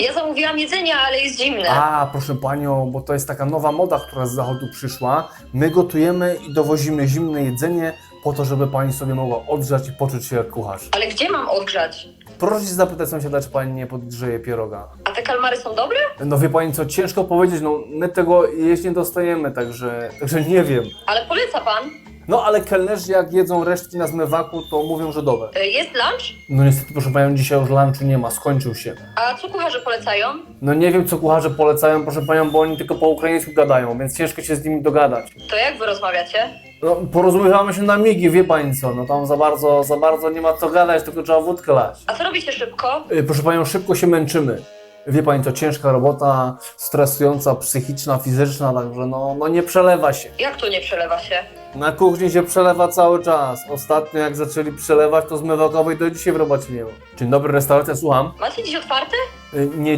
Ja zamówiłam jedzenie, ale jest zimne. A, proszę panią, bo to jest taka nowa moda, która z zachodu przyszła. My gotujemy i dowozimy zimne jedzenie po to, żeby pani sobie mogła odgrzać i poczuć się jak kucharz. Ale gdzie mam odgrzać? Proszę się zapytać sąsiada, czy pani nie podgrzeje pieroga. A te kalmary są dobre? No wie pani co, ciężko powiedzieć, no my tego jeść nie dostajemy, także, także nie wiem. Ale poleca pan. No ale kelnerzy jak jedzą resztki na zmywaku, to mówią, że dobre. E, Jest lunch? No niestety proszę panią, dzisiaj już lunchu nie ma, skończył się. A co kucharze polecają? No nie wiem co kucharze polecają, proszę panią, bo oni tylko po ukraińsku gadają, więc ciężko się z nimi dogadać. To jak wy rozmawiacie? No, porozumiewamy się na migi, wie pani co, no tam za bardzo, za bardzo nie ma co gadać, tylko trzeba wódkę lać. A co robicie szybko? Y, Proszę panią, szybko się męczymy. Wie pani co, ciężka robota, stresująca, psychiczna, fizyczna, także no, no nie przelewa się. Jak to nie przelewa się? Na kuchni się przelewa cały czas. Ostatnio jak zaczęli przelewać, to zmywakowej do dzisiaj w robocie nie ma. Dzień dobry, restauracja, słucham. Macie dziś otwarte? Y, Nie